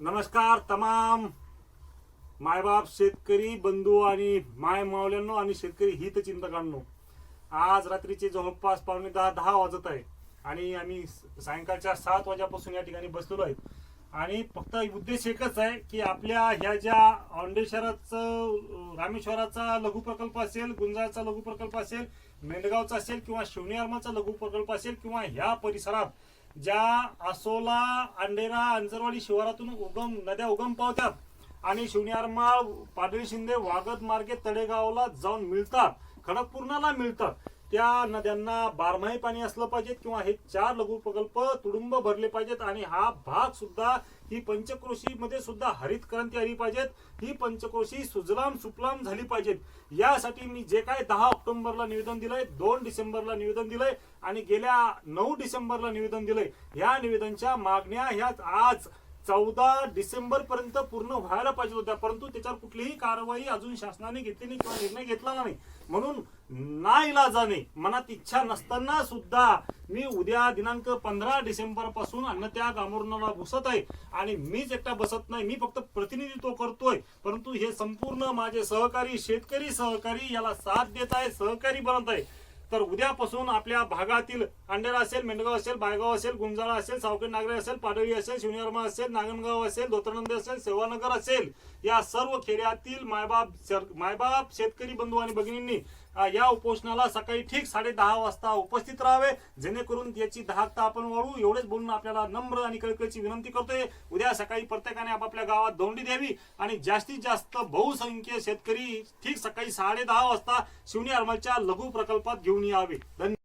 नमस्कार तमाम मायबाप शेतकरी बंधू आणि माय मावल्यांनो आणि शेतकरी हितचिंतकांनो. आज रात्रीचे जवळपास पावणे दहा दहा वाजत आहे आणि आम्ही स- सायंकाळच्या सात वाजेपासून या ठिकाणी बसलेलो आहेत आणि फक्त उद्देश एकच आहे की आपल्या ह्या ज्या औंडेश्वराचं रामेश्वराचा लघु प्रकल्प असेल गुंजाळचा लघु प्रकल्प असेल मेंढगावचा असेल किंवा शिवनेरमाचा लघु प्रकल्प असेल किंवा ह्या परिसरात ज्या आसोला अंडेरा अंजरवाडी शिवारातून उगम नद्या उगम पावतात आणि शिवनेरमाळ पाडळी शिंदे वागद मार्गे तडेगावला जाऊन मिळतात. खडकपूर्णाला मिळतात. त्या नद्यांना बारमाही पाणी असलं पाहिजेत किंवा हे चार लघु प्रकल्प तुडुंब भरले पाहिजेत आणि हा भाग सुद्धा ही पंचक्रोशी मध्ये सुद्धा हरित क्रांती आली पाहिजेत ही पंचक्रोशी सुजलाम सुफलाम झाली पाहिजेत. यासाठी मी जे काय दहा ऑक्टोबरला निवेदन दिलंय दोन डिसेंबरला निवेदन दिलंय आणि गेल्या नऊ डिसेंबरला निवेदन दिलंय. या निवेदनच्या मागण्या ह्या आज चौदा डिसेंबर पर्यंत पूर्ण व्हायला पाहिजे होत्या परंतु त्याच्यावर कुठलीही कारवाई अजून शासनाने घेतली नाही किंवा निर्णय घेतला नाही. म्हणून नाईलाजाने मनात इच्छा नसताना सुद्धा मी उद्या दिनांक पंधरा डिसेंबरपासून अन्न त्या आमोरणाला बसत आहे आणि मीच एकटा बसत नाही मी फक्त प्रतिनिधित्व करतोय. परंतु हे संपूर्ण माझे सहकारी शेतकरी सहकारी याला साथ देत आहे सहकारी बनत आहे. तर उद्यापासून आपल्या भागातील अंडेरा असेल मेंढगाव असेल बायगाव असेल गुंजाळा असेल सावखेड नागरे असेल पाडळी असेल शिवनेरमा असेल नागनगाव असेल धोतरनंदी असेल सेवानगर असेल या सर्व खेड्यातील मायबाप मायबाप शेतकरी बंधू आणि भगिनींनी या उपोषणाला सकाळी ठीक साडे दहा वाजता उपस्थित राहावे. जेणेकरून याची दहाकता आपण वाढू. एवढेच बोलून आपल्याला नम्र आणि कळकळीची विनंती करतोय. उद्या सकाळी प्रत्येकाने आपापल्या गावात दोंडी द्यावी आणि जास्तीत जास्त बहुसंख्य शेतकरी ठीक सकाळी साडे दहा वाजता शिवनी अरमलच्या लघु प्रकल्पात घेऊन Avni abi. Ben